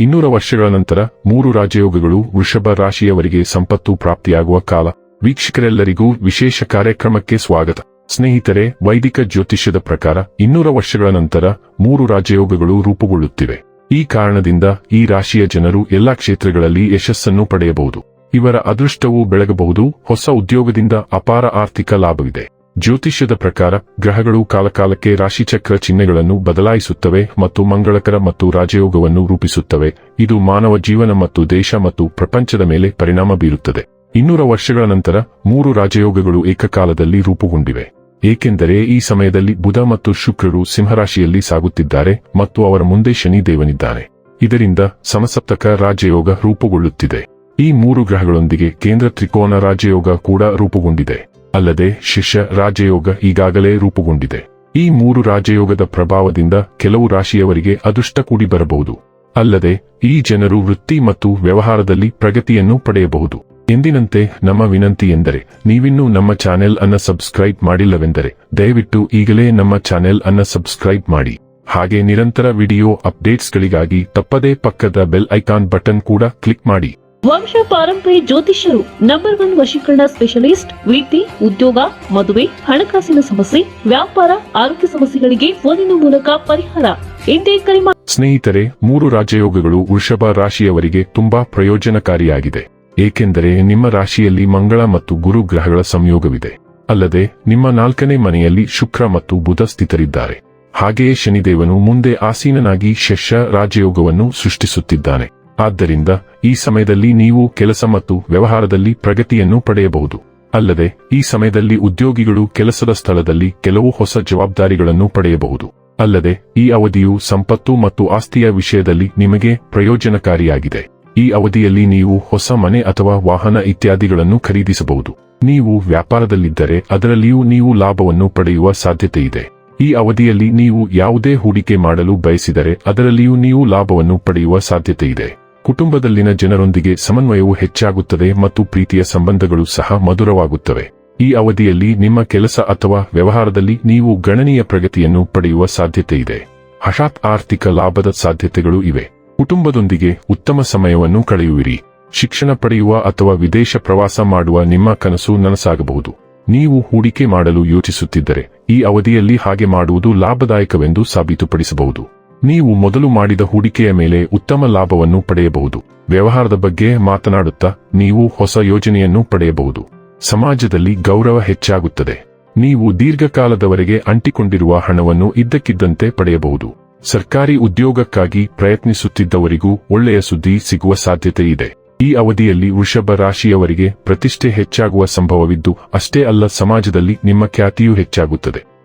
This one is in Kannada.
ಇನ್ನೂರ ವರ್ಷಗಳ ನಂತರ ಮೂರು ರಾಜಯೋಗಗಳು ವೃಷಭ ರಾಶಿಯವರಿಗೆ ಸಂಪತ್ತು ಪ್ರಾಪ್ತಿಯಾಗುವ ಕಾಲ. ವೀಕ್ಷಕರೆಲ್ಲರಿಗೂ ವಿಶೇಷ ಕಾರ್ಯಕ್ರಮಕ್ಕೆ ಸ್ವಾಗತ. ಸ್ನೇಹಿತರೆ, ವೈದಿಕ ಜ್ಯೋತಿಷ್ಯದ ಪ್ರಕಾರ ಇನ್ನೂರ ವರ್ಷಗಳ ನಂತರ ಮೂರು ರಾಜಯೋಗಗಳು ರೂಪುಗೊಳ್ಳುತ್ತಿವೆ. ಈ ಕಾರಣದಿಂದ ಈ ರಾಶಿಯ ಜನರು ಎಲ್ಲಾ ಕ್ಷೇತ್ರಗಳಲ್ಲಿ ಯಶಸ್ಸನ್ನು ಪಡೆಯಬಹುದು. ಇವರ ಅದೃಷ್ಟವು ಬೆಳಗಬಹುದು. ಹೊಸ ಉದ್ಯೋಗದಿಂದ ಅಪಾರ ಆರ್ಥಿಕ ಲಾಭವಿದೆ. ಜ್ಯೋತಿಷ್ಯದ ಪ್ರಕಾರ, ಗ್ರಹಗಳು ಕಾಲಕಾಲಕ್ಕೆ ರಾಶಿಚಕ್ರ ಚಿಹ್ನೆಗಳನ್ನು ಬದಲಾಯಿಸುತ್ತವೆ ಮತ್ತು ಮಂಗಳಕರ ಮತ್ತು ರಾಜಯೋಗವನ್ನು ರೂಪಿಸುತ್ತವೆ. ಇದು ಮಾನವ ಜೀವನ ಮತ್ತು ದೇಶ ಮತ್ತು ಪ್ರಪಂಚದ ಮೇಲೆ ಪರಿಣಾಮ ಬೀರುತ್ತದೆ. ಇನ್ನೂರ ವರ್ಷಗಳ ನಂತರ, ಮೂರು ರಾಜಯೋಗಗಳು ಏಕಕಾಲದಲ್ಲಿ ರೂಪುಗೊಂಡಿವೆ. ಏಕೆಂದರೆ ಈ ಸಮಯದಲ್ಲಿ ಬುಧ ಮತ್ತು ಶುಕ್ರರು ಸಿಂಹರಾಶಿಯಲ್ಲಿ ಸಾಗುತ್ತಿದ್ದಾರೆ ಮತ್ತು ಅವರ ಮುಂದೆ ಶನಿ ದೇವನಿದ್ದಾನೆ. ಇದರಿಂದ ಸಮಸಪ್ತಕ ರಾಜಯೋಗ ರೂಪುಗೊಳ್ಳುತ್ತಿದೆ. ಈ ಮೂರು ಗ್ರಹಗಳೊಂದಿಗೆ ಕೇಂದ್ರ ತ್ರಿಕೋನ ರಾಜಯೋಗ ಕೂಡ ರೂಪುಗೊಂಡಿದೆ. ಅಲ್ಲದೆ ಶಿಷ್ಯ ರಾಜಯೋಗ ಈಗಾಗಲೇ ರೂಪುಗೊಂಡಿದೆ. ಈ ಮೂರು ರಾಜಯೋಗದ ಪ್ರಭಾವದಿಂದ ಕೆಲವು ರಾಶಿಯವರಿಗೆ ಅದೃಷ್ಟ ಕೂಡಿ ಬರಬಹುದು. ಅಲ್ಲದೆ ಈ ಜನರು ವೃತ್ತಿ ಮತ್ತು ವ್ಯವಹಾರದಲ್ಲಿ ಪ್ರಗತಿಯನ್ನು ಪಡೆಯಬಹುದು. ಎಂದಿನಂತೆ ನಮ್ಮ ವಿನಂತಿ ಎಂದರೆ, ನೀವಿನ್ನೂ ನಮ್ಮ ಚಾನೆಲ್ ಅನ್ನ ಸಬ್ಸ್ಕ್ರೈಬ್ ಮಾಡಿಲ್ಲವೆಂದರೆ, ದಯವಿಟ್ಟು ಈಗಲೇ ನಮ್ಮ ಚಾನೆಲ್ ಅನ್ನ ಸಬ್ಸ್ಕ್ರೈಬ್ ಮಾಡಿ. ಹಾಗೆ ನಿರಂತರ ವಿಡಿಯೋ ಅಪ್ಡೇಟ್ಸ್ಗಳಿಗಾಗಿ ತಪ್ಪದೇ ಪಕ್ಕದ ಬೆಲ್ ಐಕಾನ್ ಬಟನ್ ಕೂಡ ಕ್ಲಿಕ್ ಮಾಡಿ. ವಂಶ ಪಾರಂಪರ್ಯ ಜ್ಯೋತಿಷ್ಯರು ನಂಬರ್ ಒನ್ ವಶೀಕರಣ ಸ್ಪೆಷಲಿಸ್ಟ್ ವಿದ್ಯೆ ಉದ್ಯೋಗ, ಮದುವೆ, ಹಣಕಾಸಿನ ಸಮಸ್ಯೆ, ವ್ಯಾಪಾರ, ಆರೋಗ್ಯ ಸಮಸ್ಯೆಗಳಿಗೆ ಫೋನಿನ ಮೂಲಕ ಪರಿಹಾರ. ಎಂದೇ ಕರೆ ಸ್ನೇಹಿತರೆ, ಮೂರು ರಾಜಯೋಗಗಳು ವೃಷಭ ರಾಶಿಯವರಿಗೆ ತುಂಬಾ ಪ್ರಯೋಜನಕಾರಿಯಾಗಿದೆ. ಏಕೆಂದರೆ ನಿಮ್ಮ ರಾಶಿಯಲ್ಲಿ ಮಂಗಳ ಮತ್ತು ಗುರು ಗ್ರಹಗಳ ಸಂಯೋಗವಿದೆ. ಅಲ್ಲದೆ, ನಿಮ್ಮ ನಾಲ್ಕನೇ ಮನೆಯಲ್ಲಿ ಶುಕ್ರ ಮತ್ತು ಬುಧ ಸ್ಥಿತರಿದ್ದಾರೆ. ಹಾಗೆಯೇ ಶನಿದೇವನು ಮುಂದೆ ಆಸೀನನಾಗಿ ಶಶ ರಾಜಯೋಗವನ್ನು ಸೃಷ್ಟಿಸುತ್ತಿದ್ದಾನೆ. ಆದ್ದರಿಂದ ಈ ಸಮಯದಲ್ಲಿ ನೀವು ಕೆಲಸ ಮತ್ತು ವ್ಯವಹಾರದಲ್ಲಿ ಪ್ರಗತಿಯನ್ನು ಪಡೆಯಬಹುದು. ಅಲ್ಲದೆ, ಈ ಸಮಯದಲ್ಲಿ ಉದ್ಯೋಗಿಗಳು ಕೆಲಸದ ಸ್ಥಳದಲ್ಲಿ ಕೆಲವು ಹೊಸ ಜವಾಬ್ದಾರಿಗಳನ್ನು ಪಡೆಯಬಹುದು. ಅಲ್ಲದೆ, ಈ ಅವಧಿಯು ಸಂಪತ್ತು ಮತ್ತು ಆಸ್ತಿಯ ವಿಷಯದಲ್ಲಿ ನಿಮಗೆ ಪ್ರಯೋಜನಕಾರಿಯಾಗಿದೆ. ಈ ಅವಧಿಯಲ್ಲಿ ನೀವು ಹೊಸ ಮನೆ ಅಥವಾ ವಾಹನ ಇತ್ಯಾದಿಗಳನ್ನು ಖರೀದಿಸಬಹುದು. ನೀವು ವ್ಯಾಪಾರದಲ್ಲಿದ್ದರೆ ಅದರಲ್ಲಿಯೂ ನೀವು ಲಾಭವನ್ನು ಪಡೆಯುವ ಸಾಧ್ಯತೆಯಿದೆ. ಈ ಅವಧಿಯಲ್ಲಿ ನೀವು ಯಾವುದೇ ಹೂಡಿಕೆ ಮಾಡಲು ಬಯಸಿದರೆ ಅದರಲ್ಲಿಯೂ ನೀವು ಲಾಭವನ್ನು ಪಡೆಯುವ ಸಾಧ್ಯತೆಯಿದೆ. ಕುಟುಂಬದಲ್ಲಿನ ಜನರೊಂದಿಗೆ ಸಮನ್ವಯವು ಹೆಚ್ಚಾಗುತ್ತದೆ ಮತ್ತು ಪ್ರೀತಿಯ ಸಂಬಂಧಗಳು ಸಹ ಮಧುರವಾಗುತ್ತವೆ. ಈ ಅವಧಿಯಲ್ಲಿ ನಿಮ್ಮ ಕೆಲಸ ಅಥವಾ ವ್ಯವಹಾರದಲ್ಲಿ ನೀವು ಗಣನೀಯ ಪ್ರಗತಿಯನ್ನು ಪಡೆಯುವ ಸಾಧ್ಯತೆಯಿದೆ ಹಠಾತ್ ಆರ್ಥಿಕ ಲಾಭದ ಸಾಧ್ಯತೆಗಳು ಇವೆ. ಕುಟುಂಬದೊಂದಿಗೆ ಉತ್ತಮ ಸಮಯವನ್ನು ಕಳೆಯುವಿರಿ. ಶಿಕ್ಷಣ ಪಡೆಯುವ ಅಥವಾ ವಿದೇಶ ಪ್ರವಾಸ ಮಾಡುವ ನಿಮ್ಮ ಕನಸು ನನಸಾಗಬಹುದು. ನೀವು ಹೂಡಿಕೆ ಮಾಡಲು ಯೋಚಿಸುತ್ತಿದ್ದರೆ ಈ ಅವಧಿಯಲ್ಲಿ ಹಾಗೆ ಮಾಡುವುದು ಲಾಭದಾಯಕವೆಂದು ಸಾಬೀತುಪಡಿಸಬಹುದು. ನೀವು ಮೊದಲು ಮಾಡಿದ ಹೂಡಿಕೆಯ ಮೇಲೆ ಉತ್ತಮ ಲಾಭವನ್ನು ಪಡೆಯಬಹುದು. ವ್ಯವಹಾರದ ಬಗ್ಗೆ ಮಾತನಾಡುತ್ತಾ ನೀವು ಹೊಸ ಯೋಜನೆಯನ್ನು ಪಡೆಯಬಹುದು. ಸಮಾಜದಲ್ಲಿ ಗೌರವ ಹೆಚ್ಚಾಗುತ್ತದೆ. ನೀವು ದೀರ್ಘಕಾಲದವರೆಗೆ ಅಂಟಿಕೊಂಡಿರುವ ಹಣವನ್ನು ಇದ್ದಕ್ಕಿದ್ದಂತೆ ಪಡೆಯಬಹುದು. ಸರ್ಕಾರಿ ಉದ್ಯೋಗಕ್ಕಾಗಿ ಪ್ರಯತ್ನಿಸುತ್ತಿದ್ದವರಿಗೂ ಒಳ್ಳೆಯ ಸುದ್ದಿ ಸಿಗುವ ಸಾಧ್ಯತೆ ಇದೆ. ಈ ಅವಧಿಯಲ್ಲಿ ವೃಷಭ ರಾಶಿಯವರಿಗೆ ಪ್ರತಿಷ್ಠೆ ಹೆಚ್ಚಾಗುವ ಸಂಭವವಿದ್ದು, ಅಷ್ಟೇ ಅಲ್ಲ ಸಮಾಜದಲ್ಲಿ ನಿಮ್ಮ ಖ್ಯಾತಿಯೂ ಹೆಚ್ಚಾಗುತ್ತದೆ.